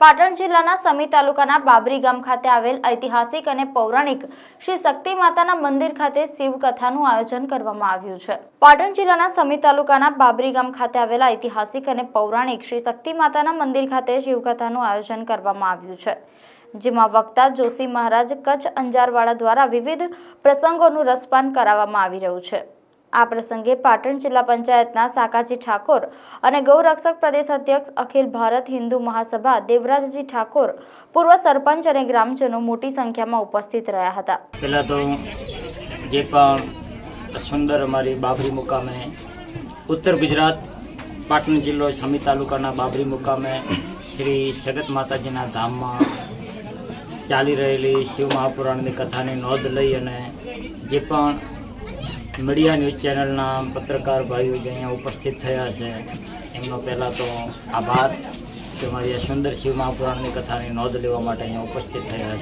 પાટણ જિલ્લાના સમી તાલુકાના બાબરી ગામ ખાતે આવેલ ઐતિહાસિક અને પૌરાણિક શ્રી શક્તિ માતાના મંદિર ખાતે શિવકથાનું આયોજન કરવામાં આવ્યું છે. પાટણ જિલ્લાના સમી તાલુકાના બાબરી ગામ ખાતે આવેલા ઐતિહાસિક અને પૌરાણિક શ્રી શક્તિ માતાના મંદિર ખાતે શિવકથાનું આયોજન કરવામાં આવ્યું છે. જેમાં વક્તા જોશી મહારાજ કચ્છ અંજારવાડા દ્વારા વિવિધ પ્રસંગોનું રસપાન કરાવવામાં આવી રહ્યું છે. આ પ્રસંગે પાટણ જિલ્લા પંચાયતના સાકાજી ઠાકોર અને ગૌરક્ષક પ્રદેશ અધ્યક્ષ અખિલ ભારત હિન્દુ મહાસભા દેવરાજજી ઠાકોર, પૂર્વ સરપંચ અને ગ્રામજનો મોટી સંખ્યામાં ઉપસ્થિત રહ્યા હતા. પહેલાં તો જે પણ સુંદર અમારી બાબરી મુકામે ઉત્તર ગુજરાત પાટણ જિલ્લો સમી તાલુકાના બાબરી મુકામે શ્રી સગત માતાજીના ધામમાં ચાલી રહેલી શિવ મહાપુરાણની કથાની નોંધ લઈ અને જે પણ મીડિયા ન્યૂઝ ચેનલના પત્રકાર ભાઈઓ જે અહીંયા ઉપસ્થિત થયા છે, એમનો પહેલાં તો આભાર. કે મારી સુંદર શિવ મહાપુરાણની કથાની નોંધ લેવા માટે અહીંયા ઉપસ્થિત થયા છે.